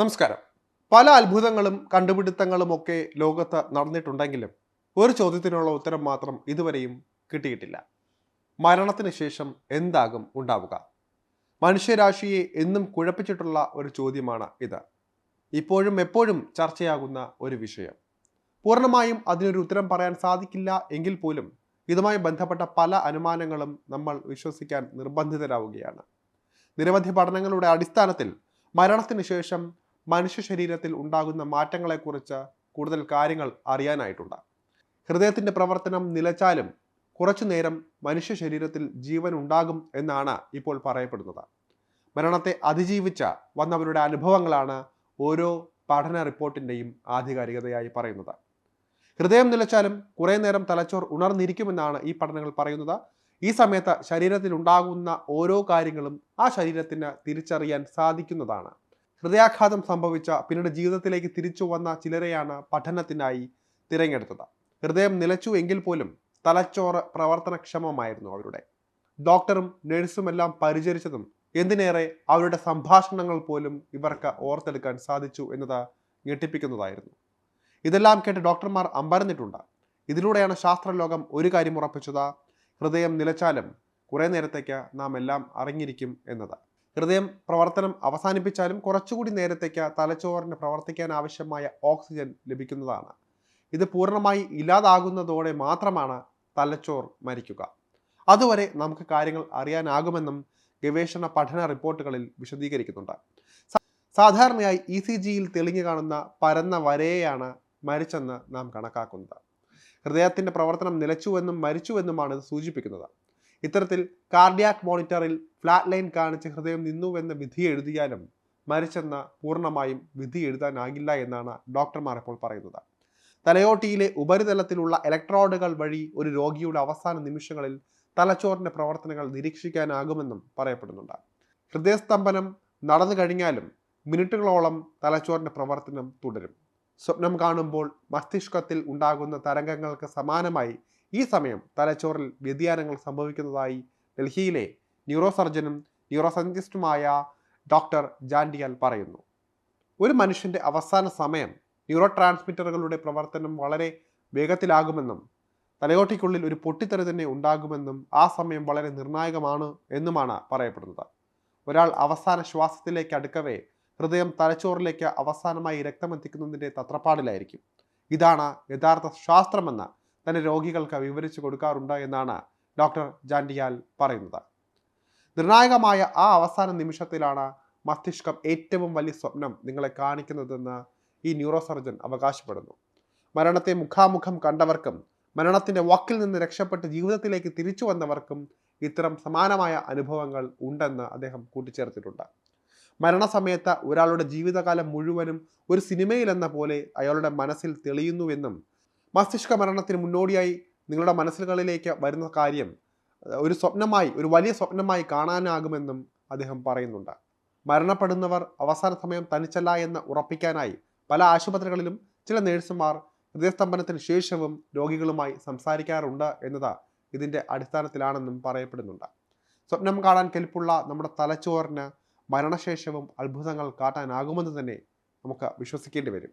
നമസ്കാരം. പല അത്ഭുതങ്ങളും കണ്ടുപിടുത്തങ്ങളും ഒക്കെ ലോകത്ത് നടന്നിട്ടുണ്ടെങ്കിലും ഒരു ചോദ്യത്തിനുള്ള ഉത്തരം മാത്രം ഇതുവരെയും കിട്ടിയിട്ടില്ല. മരണത്തിന് ശേഷം എന്താകും ഉണ്ടാവുക? മനുഷ്യരാശിയെ എന്നും കുഴപ്പിച്ചിട്ടുള്ള ഒരു ചോദ്യമാണ് ഇത്. ഇപ്പോഴും എപ്പോഴും ചർച്ചയാകുന്ന ഒരു വിഷയം. പൂർണമായും അതിനൊരു ഉത്തരം പറയാൻ സാധിക്കില്ല എങ്കിൽ പോലും ഇതുമായി ബന്ധപ്പെട്ട പല അനുമാനങ്ങളും നമ്മൾ വിശ്വസിക്കാൻ നിർബന്ധിതരാവുകയാണ്. നിരവധി പഠനങ്ങളുടെ അടിസ്ഥാനത്തിൽ മരണത്തിന് ശേഷം മനുഷ്യ ശരീരത്തിൽ ഉണ്ടാകുന്ന മാറ്റങ്ങളെക്കുറിച്ച് കൂടുതൽ കാര്യങ്ങൾ അറിയാനായിട്ടുണ്ട്. ഹൃദയത്തിന്റെ പ്രവർത്തനം നിലച്ചാലും കുറച്ചു നേരം മനുഷ്യ ശരീരത്തിൽ ജീവൻ ഉണ്ടാകും എന്നാണ് ഇപ്പോൾ പറയപ്പെടുന്നത്. മരണത്തെ അതിജീവിച്ച വന്നവരുടെ അനുഭവങ്ങളാണ് ഓരോ പഠന റിപ്പോർട്ടിന്റെയും ആധികാരികതയായി പറയുന്നത്. ഹൃദയം നിലച്ചാലും കുറേ നേരം തലച്ചോർ ഉണർന്നിരിക്കുമെന്നാണ് ഈ പഠനങ്ങൾ പറയുന്നത്. ഈ സമയത്ത് ശരീരത്തിൽ ഉണ്ടാകുന്ന ഓരോ കാര്യങ്ങളും ആ ശരീരത്തിന് തിരിച്ചറിയാൻ സാധിക്കുന്നതാണ്. ഹൃദയാഘാതം സംഭവിച്ച പിന്നീട് ജീവിതത്തിലേക്ക് തിരിച്ചു വന്ന ചിലരെയാണ് പഠനത്തിനായി തിരഞ്ഞെടുത്തത്. ഹൃദയം നിലച്ചു എങ്കിൽ പോലും തലച്ചോറ് പ്രവർത്തനക്ഷമമായിരുന്നു അവരുടെ. ഡോക്ടറും നഴ്സും എല്ലാം പരിചരിച്ചതും എന്തിനേറെ അവരുടെ സംഭാഷണങ്ങൾ പോലും ഇവർക്ക് ഓർത്തെടുക്കാൻ സാധിച്ചു എന്നത് ഞെട്ടിപ്പിക്കുന്നതായിരുന്നു. ഇതെല്ലാം കേട്ട് ഡോക്ടർമാർ അമ്പരന്നിട്ടുണ്ട്. ഇതിലൂടെയാണ് ശാസ്ത്രലോകം ഒരു കാര്യം ഉറപ്പിച്ചത്. ഹൃദയം നിലച്ചാലും കുറേ നേരത്തേക്ക് നാം എല്ലാം അറിഞ്ഞിരിക്കും എന്നത്. ഹൃദയം പ്രവർത്തനം അവസാനിപ്പിച്ചാലും കുറച്ചുകൂടി നേരത്തേക്ക് തലച്ചോറിന് പ്രവർത്തിക്കാൻ ആവശ്യമായ ഓക്സിജൻ ലഭിക്കുന്നതാണ്. ഇത് പൂർണമായി ഇല്ലാതാകുന്നതോടെ മാത്രമാണ് തലച്ചോർ മരിക്കുക. അതുവരെ നമുക്ക് കാര്യങ്ങൾ അറിയാനാകുമെന്നും ഗവേഷണ പഠന റിപ്പോർട്ടുകളിൽ വിശദീകരിക്കുന്നുണ്ട്. സാധാരണയായി ഇ സി ജിയിൽ തെളിഞ്ഞു കാണുന്ന പരന്ന വരയെയാണ് മരിച്ചെന്ന് നാം കണക്കാക്കുന്നത്. ഹൃദയത്തിന്റെ പ്രവർത്തനം നിലച്ചുവെന്നും മരിച്ചുവെന്നുമാണ് ഇത് സൂചിപ്പിക്കുന്നത്. ഇത്തരത്തിൽ കാർഡിയാക് മോണിറ്ററിൽ ഫ്ലാറ്റ് ലൈൻ കാണിച്ച് ഹൃദയം നിന്നുവെന്ന് വിധി എഴുതിയാലും മരിച്ചെന്ന പൂർണമായും വിധി എഴുതാനാകില്ല എന്നാണ് ഡോക്ടർമാർ ഇപ്പോൾ പറയുന്നത്. തലയോട്ടിയിലെ ഉപരിതലത്തിലുള്ള ഇലക്ട്രോഡുകൾ വഴി ഒരു രോഗിയുടെ അവസാന നിമിഷങ്ങളിൽ തലച്ചോറിന്റെ പ്രവർത്തനങ്ങൾ നിരീക്ഷിക്കാനാകുമെന്നും പറയപ്പെടുന്നുണ്ട്. ഹൃദയസ്തംഭനം നടന്നു കഴിഞ്ഞാലും മിനിറ്റുകളോളം തലച്ചോറിന്റെ പ്രവർത്തനം തുടരും. സ്വപ്നം കാണുമ്പോൾ മസ്തിഷ്കത്തിൽ ഉണ്ടാകുന്ന തരംഗങ്ങൾക്ക് സമാനമായി ഈ സമയം തലച്ചോറിൽ വ്യതിയാനങ്ങൾ സംഭവിക്കുന്നതായി ഡൽഹിയിലെ ന്യൂറോ സർജനും ന്യൂറോ സയന്റിസ്റ്റുമായ ഡോക്ടർ ജാൻഡിയാൽ പറയുന്നു. ഒരു മനുഷ്യന്റെ അവസാന സമയം ന്യൂറോ ട്രാൻസ്മിറ്ററുകളുടെ പ്രവർത്തനം വളരെ വേഗത്തിലാകുമെന്നും തലയോട്ടിക്കുള്ളിൽ ഒരു പൊട്ടിത്തെറി തന്നെ ഉണ്ടാകുമെന്നും ആ സമയം വളരെ നിർണായകമാണ് എന്നുമാണ് പറയപ്പെടുന്നത്. ഒരാൾ അവസാന ശ്വാസത്തിലേക്ക് അടുക്കവേ ഹൃദയം തലച്ചോറിലേക്ക് അവസാനമായി രക്തമെത്തിക്കുന്നതിന്റെ തത്രപ്പാടിലായിരിക്കും. ഇതാണ് യഥാർത്ഥ ശാസ്ത്രമെന്ന് തന്റെ രോഗികൾക്ക് വിവരിച്ചു കൊടുക്കാറുണ്ട് എന്നാണ് ഡോക്ടർ ജാൻഡിയാൽ പറയുന്നത്. നിർണായകമായ ആ അവസാന നിമിഷത്തിലാണ് മസ്തിഷ്കം ഏറ്റവും വലിയ സ്വപ്നം നിങ്ങളെ കാണിക്കുന്നതെന്ന് ഈ ന്യൂറോ സർജൻ അവകാശപ്പെടുന്നു. മരണത്തെ മുഖാമുഖം കണ്ടവർക്കും മരണത്തിന്റെ വാക്കിൽ നിന്ന് രക്ഷപ്പെട്ട് ജീവിതത്തിലേക്ക് തിരിച്ചു വന്നവർക്കും ഇത്തരം സമാനമായ അനുഭവങ്ങൾ ഉണ്ടെന്ന് അദ്ദേഹം കൂട്ടിച്ചേർത്തിട്ടുണ്ട്. മരണസമയത്ത് ഒരാളുടെ ജീവിതകാലം മുഴുവനും ഒരു സിനിമയിലെന്ന പോലെ അയാളുടെ മനസ്സിൽ തെളിയുന്നുവെന്നും മസ്തിഷ്ക മരണത്തിന് മുന്നോടിയായി നിങ്ങളുടെ മനസ്സുകളിലേക്ക് വരുന്ന കാര്യം ഒരു സ്വപ്നമായി ഒരു വലിയ സ്വപ്നമായി കാണാനാകുമെന്നും അദ്ദേഹം പറയുന്നുണ്ട്. മരണപ്പെടുന്നവർ അവസാന സമയം തനിച്ചല്ല എന്ന് ഉറപ്പിക്കാനായി പല ആശുപത്രികളിലും ചില നേഴ്സുമാർ ഹൃദയസ്തംഭനത്തിന് ശേഷവും രോഗികളുമായി സംസാരിക്കാറുണ്ട് എന്നത് ഇതിന്റെ അടിസ്ഥാനത്തിലാണെന്നും പറയപ്പെടുന്നുണ്ട്. സ്വപ്നം കാണാൻ കെൽപ്പുള്ള നമ്മുടെ തലച്ചോറിന് മരണശേഷവും അത്ഭുതങ്ങൾ കാട്ടാനാകുമെന്ന് തന്നെ നമുക്ക് വിശ്വസിക്കേണ്ടി വരും.